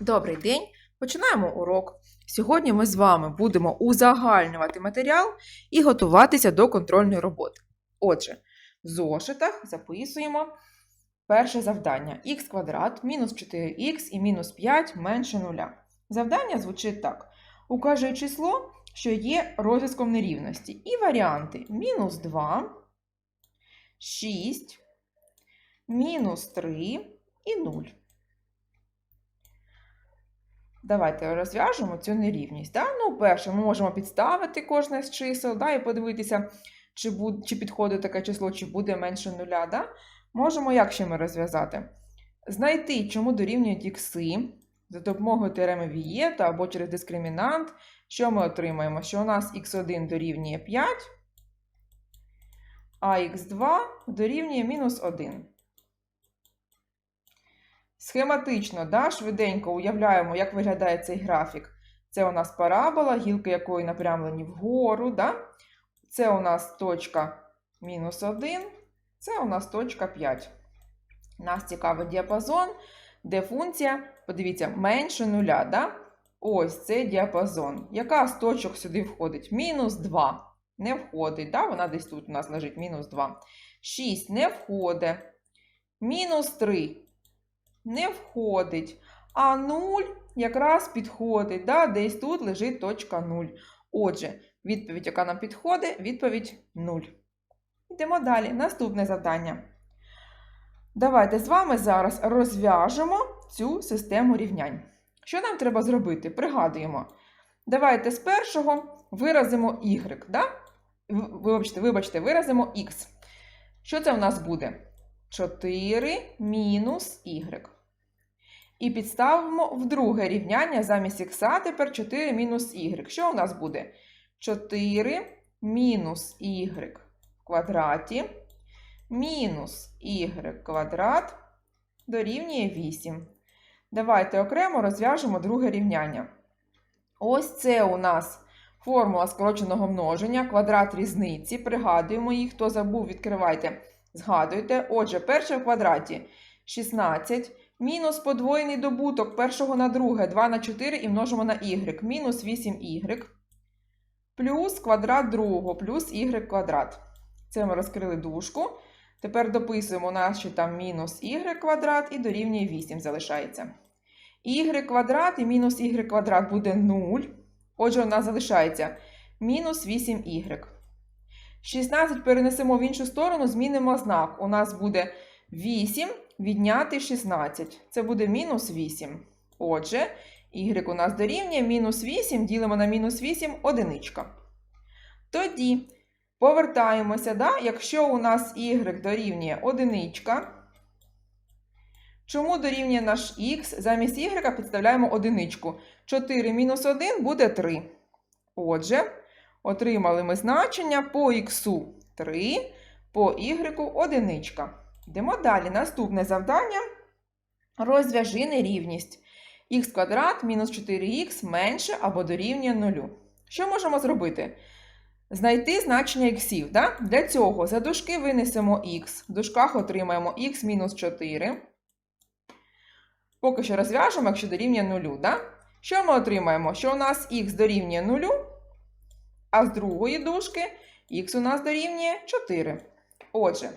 Добрий день! Починаємо урок. Сьогодні ми з вами будемо узагальнювати матеріал і готуватися до контрольної роботи. Отже, в зошитах записуємо перше завдання х квадрат мінус 4х і мінус 5 менше нуля. Завдання звучить так: укажи число, що є розв'язком нерівності, і варіанти мінус 2, 6, мінус 3 і 0. Давайте розв'яжемо цю нерівність. Да? Ну, перше, ми можемо підставити кожне з чисел да, і подивитися, чи, буде, чи підходить таке число, чи буде менше нуля. Да? Можемо як ще ми розв'язати? Знайти, чому дорівнюють ікси за допомогою теореми Вієта або через дискримінант. Що ми отримаємо? Що у нас х1 дорівнює 5, а х2 дорівнює мінус 1. Схематично, да, швиденько уявляємо, як виглядає цей графік. Це у нас парабола, гілки якої напрямлені вгору. Да? Це у нас точка мінус 1, це у нас точка 5. Нас цікавий діапазон, де функція, подивіться, менше нуля. Да? Ось цей діапазон. Яка з точок сюди входить? Мінус 2. Не входить. Да? Вона десь тут у нас лежить мінус 2. 6 не входить. Мінус 3 не входить. А 0 якраз підходить. Да? Десь тут лежить точка 0. Отже, відповідь, яка нам підходить, відповідь 0. Йдемо далі. Наступне завдання. Давайте з вами зараз розв'яжемо цю систему рівнянь. Що нам треба зробити? Пригадуємо. Давайте з першого виразимо y. Да? Вибачте, вибачте, виразимо x. Що це у нас буде? 4 мінус y. І підставимо в друге рівняння замість х тепер 4 мінус y. Що у нас буде? 4 мінус y в квадраті мінус y квадрат дорівнює 8. Давайте окремо розв'яжемо друге рівняння. Ось це у нас формула скороченого множення, квадрат різниці. Пригадуємо їх, хто забув, відкривайте. Згадуйте. Отже, перше в квадраті 16. Мінус подвоєний добуток першого на друге 2 на 4 і множимо на y. Мінус 8y. Плюс квадрат другого, плюс y квадрат. Це ми розкрили дужку. Тепер дописуємо наш там мінус y квадрат і дорівнює 8 залишається. y квадрат і мінус y квадрат буде 0. Отже, у нас залишається мінус 8y. 16 перенесемо в іншу сторону, змінимо знак. У нас буде 8 відняти 16. Це буде мінус 8. Отже, y у нас дорівнює мінус 8, ділимо на мінус 8 одиничка. Тоді повертаємося, да? якщо у нас y дорівнює одиничка. Чому дорівнює наш х? Замість y підставляємо одиничку. 4 мінус 1 буде 3. Отже, отримали ми значення по х 3, по y одиничка. Йдемо далі. Наступне завдання. Розв'яжи нерівність. х квадрат мінус 4х менше або дорівнює 0. Що можемо зробити? Знайти значення х. Да? Для цього за дужки винесемо х. В дужках отримаємо х мінус 4. Поки що розв'яжемо, якщо дорівнює 0. Да? Що ми отримаємо? Що у нас х дорівнює 0, а з другої дужки х у нас дорівнює 4. Отже,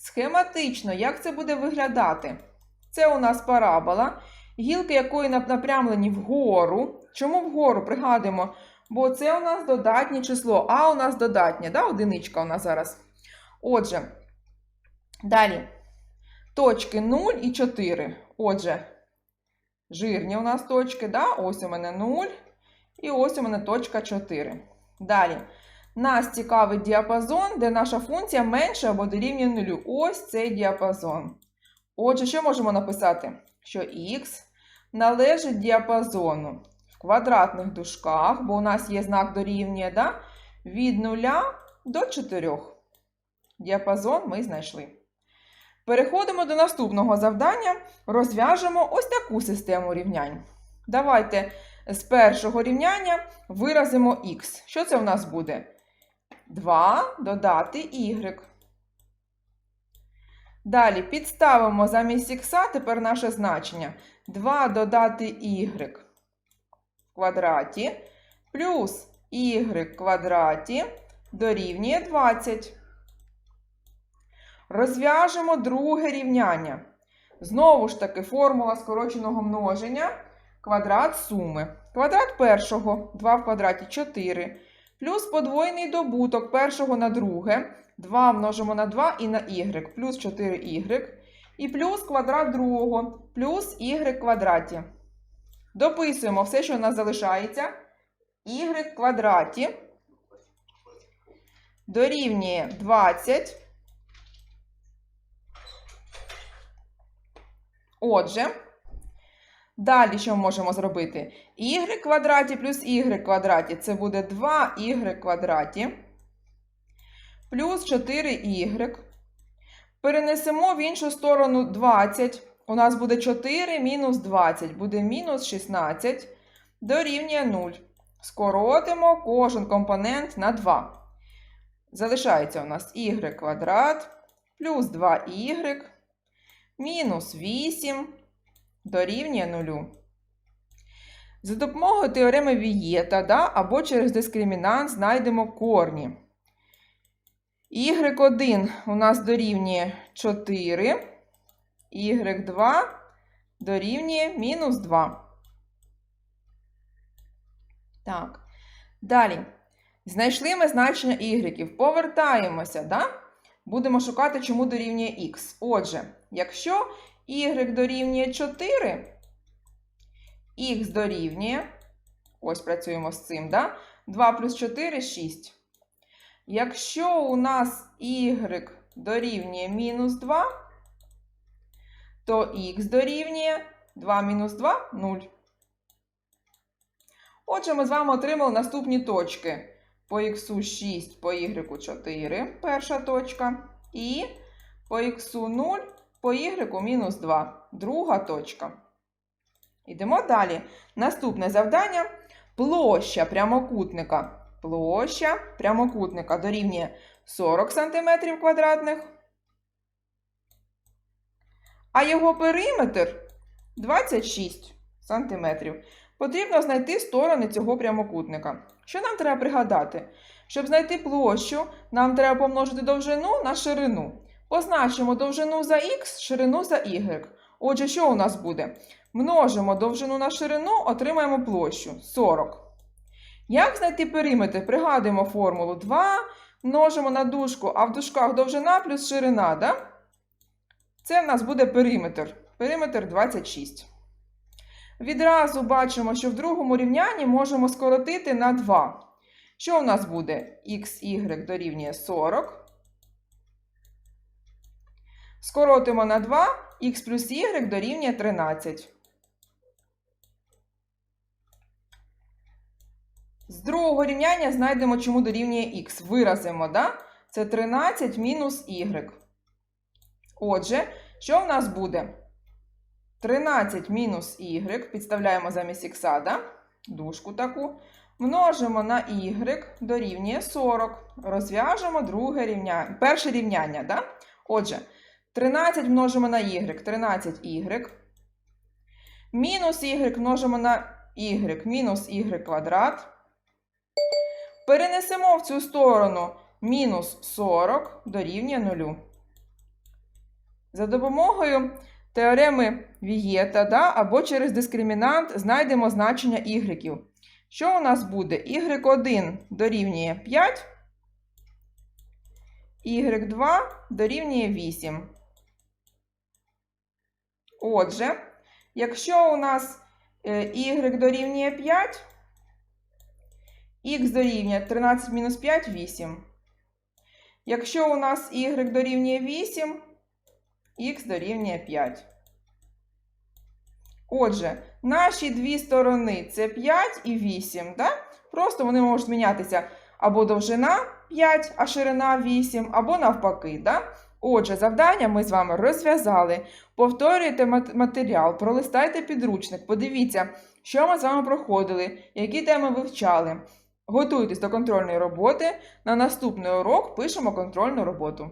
схематично, як це буде виглядати? Це у нас парабола, гілки якої напрямлені вгору. Чому вгору? Пригадуємо, бо це у нас додатнє число, а у нас додатнє, да? одиничка у нас зараз. Отже, далі точки 0 і 4. Отже, жирні у нас точки, да? ось у мене 0, і ось у мене точка 4. Далі. Нас цікавить діапазон, де наша функція менша або дорівнює 0. Ось цей діапазон. Отже, що можемо написати? Що х належить діапазону в квадратних дужках, бо у нас є знак дорівнює, да? від 0 до 4. Діапазон ми знайшли. Переходимо до наступного завдання. Розв'яжемо ось таку систему рівнянь. Давайте з першого рівняння виразимо х. Що це у нас буде? 2 додати y. Далі підставимо замість х тепер наше значення. 2 додати y в квадраті плюс y в квадраті дорівнює 20. Розв'яжемо друге рівняння. Знову ж таки, формула скороченого множення квадрат суми. Квадрат першого 2 в квадраті 4. Плюс подвоєний добуток першого на друге. 2 множимо на 2 і на y, плюс 4y. І плюс квадрат другого, плюс y квадраті. Дописуємо все, що у нас залишається. y квадраті дорівнює 20. Отже, далі що ми можемо зробити? y квадраті плюс y квадраті це буде 2y квадраті плюс 4y. Перенесемо в іншу сторону 20. У нас буде 4 мінус 20, буде мінус 16 дорівнює 0. Скоротимо кожен компонент на 2. Залишається у нас y квадрат плюс 2y мінус 8 дорівнює 0. За допомогою теореми Вієта да, або через дискримінант знайдемо корні. y1 у нас дорівнює 4, y2 дорівнює мінус 2. Так. Далі. Знайшли ми значення y. Повертаємося, да? Будемо шукати, чому дорівнює х. Отже, якщо y дорівнює 4, х дорівнює, ось працюємо з цим, да? 2 плюс 4 6. Якщо у нас y дорівнює мінус 2, то х дорівнює 2 мінус 2 0. Отже, ми з вами отримали наступні точки. По х 6, по y 4, перша точка. І по х 0, по y мінус 2, друга точка. Йдемо далі. Наступне завдання площа прямокутника. Площа прямокутника дорівнює 40 см квадратних. А його периметр 26 см. Потрібно знайти сторони цього прямокутника. Що нам треба пригадати? Щоб знайти площу, нам треба помножити довжину на ширину. Позначимо довжину за х, ширину за y. Отже, що у нас буде? Множимо довжину на ширину, отримаємо площу 40. Як знайти периметр? Пригадуємо формулу 2, множимо на дужку, а в дужках довжина плюс ширина. Да? Це в нас буде периметр. Периметр 26. Відразу бачимо, що в другому рівнянні можемо скоротити на 2. Що у нас буде? xy дорівнює 40. Скоротимо на 2, х плюс y дорівнює 13. З другого рівняння знайдемо, чому дорівнює х. Виразимо, да? Це 13 мінус y. Отже, що в нас буде? 13 мінус y, підставляємо замість х, да? дужку таку. Множимо на y дорівнює 40. Розв'яжемо друге рівняння, перше рівняння. Да? Отже, 13 множимо на y, 13y. Мінус y множимо на y, мінус y квадрат. Перенесемо в цю сторону мінус 40 дорівнює 0. За допомогою теореми Вієта да, або через дискримінант знайдемо значення y. Що у нас буде? y1 дорівнює 5, y2 дорівнює 8. Отже, якщо у нас y дорівнює 5, х дорівнює 13 мінус 5 8. Якщо у нас y дорівнює 8, х дорівнює 5. Отже, наші дві сторони це 5 і 8. Да? Просто вони можуть змінятися або довжина 5, а ширина 8, або навпаки. Да? Отже, завдання ми з вами розв'язали. Повторюйте матеріал, пролистайте підручник, подивіться, що ми з вами проходили, які теми вивчали. Готуйтесь до контрольної роботи. На наступний урок пишемо контрольну роботу.